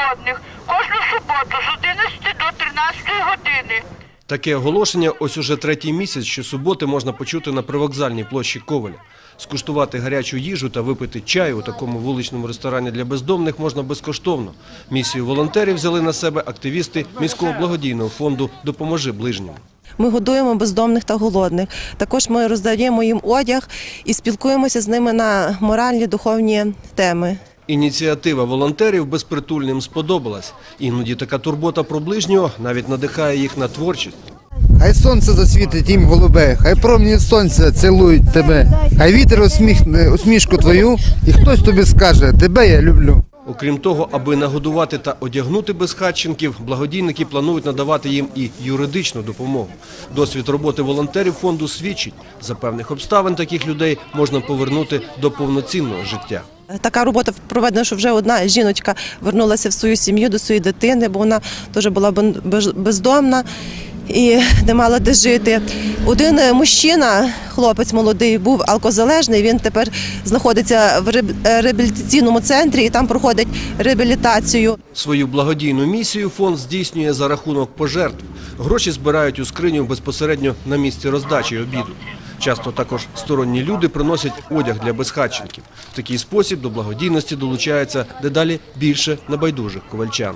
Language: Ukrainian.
голодних кожну суботу з 11 до 13 години. Таке оголошення ось уже третій місяць, що суботи можна почути на привокзальній площі Коваля. Скуштувати гарячу їжу та випити чаю у такому вуличному ресторані для бездомних можна безкоштовно. Місію волонтерів взяли на себе активісти міського благодійного фонду Допоможи ближнім. Ми годуємо бездомних та голодних. Також ми роздаємо їм одяг і спілкуємося з ними на моральні духовні теми. Ініціатива волонтерів безпритульним сподобалась. Іноді така турбота про ближнього навіть надихає їх на творчість. Хай сонце засвітить їм голубе, хай промені сонця цілують тебе, хай вітер усміхне усмішку твою, і хтось тобі скаже, тебе я люблю. Окрім того, аби нагодувати та одягнути безхатченків, благодійники планують надавати їм і юридичну допомогу. Досвід роботи волонтерів фонду свідчить, за певних обставин таких людей можна повернути до повноцінного життя. Така робота проведена, що вже одна жіночка вернулася в свою сім'ю до своєї дитини, бо вона теж була бездомна і не мала де жити. Один е, мужчина, хлопець молодий, був алкозалежний. Він тепер знаходиться в е, реабілітаційному центрі і там проходить реабілітацію. Свою благодійну місію фонд здійснює за рахунок пожертв. Гроші збирають у скриню безпосередньо на місці роздачі обіду. Часто також сторонні люди приносять одяг для безхатченків. В такий спосіб до благодійності долучається дедалі більше небайдужих ковальчан.